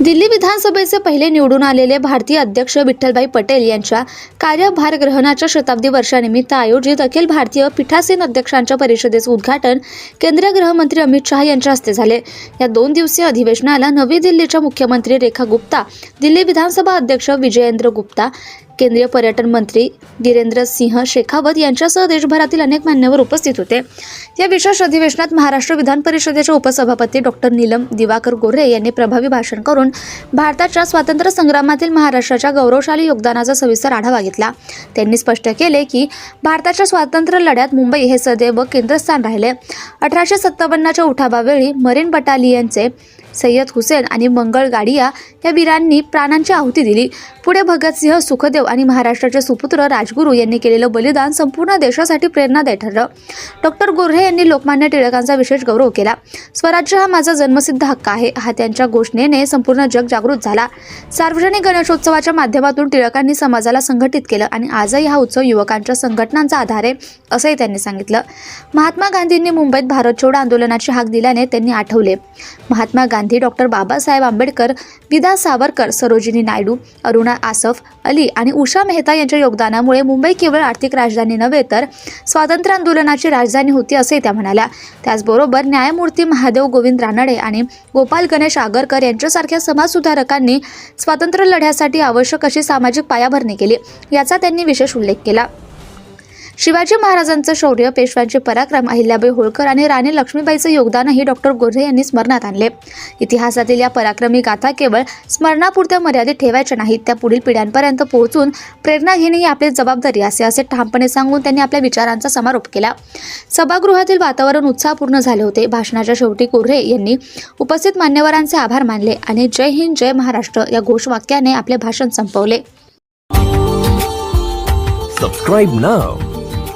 दिल्ली विधानसभेचे पहिले निवडून आलेले भारतीय अध्यक्ष विठ्ठलभाई पटेल यांच्या कार्यभार ग्रहणाच्या शताब्दी वर्षानिमित्त आयोजित अखिल भारतीय पीठासीन अध्यक्षांच्या परिषदेचे उद्घाटन केंद्रीय गृहमंत्री अमित शहा यांच्या हस्ते झाले. या दोन दिवसीय अधिवेशनाला नवी दिल्लीच्या मुख्यमंत्री रेखा गुप्ता दिल्ली विधानसभा अध्यक्ष विजयेंद्र गुप्ता केंद्रीय पर्यटन मंत्री गिरेंद्र सिंह शेखावत यांच्यासह देशभरातील अनेक मान्यवर उपस्थित होते. या विशेष अधिवेशनात महाराष्ट्र विधान परिषदेचे उपसभापती डॉक्टर नीलम दिवाकर गोरे यांनी प्रभावी भाषण करून भारताच्या स्वातंत्र्य संग्रामातील महाराष्ट्राच्या गौरवशाली योगदानाचा सविस्तर आढावा घेतला. त्यांनी स्पष्ट केले की भारताच्या स्वातंत्र्य लढ्यात मुंबई हे सदैव केंद्रस्थान राहिले. अठराशे सत्तावन्नच्या उठावावेळी मरीन बटालियनचे सय्यद हुसेन आणि मंगळ गाडिया या वीरांनी प्राणांची आहुती दिली. पुढे भगतसिंह सुखदेव आणि महाराष्ट्राचे सुपुत्र राजगुरू यांनी केलेलं बलिदान संपूर्ण देशासाठी प्रेरणादायी ठरलं. डॉक्टर गोऱ्हे यांनी लोकमान्य टिळकांचा विशेष गौरव केला. स्वराज्य हा माझा जन्मसिद्ध हक्क आहे हा त्यांच्या घोषणेने संपूर्ण जग जागृत झाला. सार्वजनिक गणेशोत्सवाच्या माध्यमातून टिळकांनी समाजाला संघटित केलं आणि आजही हा उत्सव युवकांच्या संघटनांचा आधार आहे असंही त्यांनी सांगितलं. महात्मा गांधींनी मुंबईत भारत छोडो आंदोलनाची हाक दिल्याने त्यांनी आठवले. महात्मा गांधी गांधी डॉक्टर बाबासाहेब आंबेडकर विदा सावरकर सरोजिनी नायडू अरुणा आसफ अली आणि उषा मेहता यांच्या योगदानामुळे मुंबई केवळ आर्थिक राजधानी नव्हे तर स्वातंत्र्य आंदोलनाची राजधानी होती असेही त्या म्हणाल्या. त्याचबरोबर न्यायमूर्ती महादेव गोविंद रानडे आणि गोपाल गणेश आगरकर यांच्यासारख्या समाजसुधारकांनी स्वातंत्र्य लढ्यासाठी आवश्यक अशी सामाजिक पायाभरणी केली याचा त्यांनी विशेष उल्लेख केला. शिवाजी महाराजांचं शौर्य पेशव्यांचे पराक्रम अहिल्याबाई होळकर आणि राणी लक्ष्मीबाईचं योगदानही डॉक्टर गोऱ्हे यांनी स्मरणात आणले. इतिहासातील या पराक्रमी गाथा केवळ स्मरणापुरत्या मर्यादित ठेवायच्या नाहीत त्या पुढील पिढ्यांपर्यंत पोहोचून प्रेरणा घेणे ही आपली जबाबदारी असे असे ठामपणे सांगून त्यांनी आपल्या विचारांचा समारोप केला. सभागृहातील वातावरण उत्साहपूर्ण झाले होते. भाषणाच्या शेवटी गोऱ्हे यांनी उपस्थित मान्यवरांचे आभार मानले आणि जय हिंद जय महाराष्ट्र या घोषवाक्याने आपले भाषण संपवले. Subscribe now.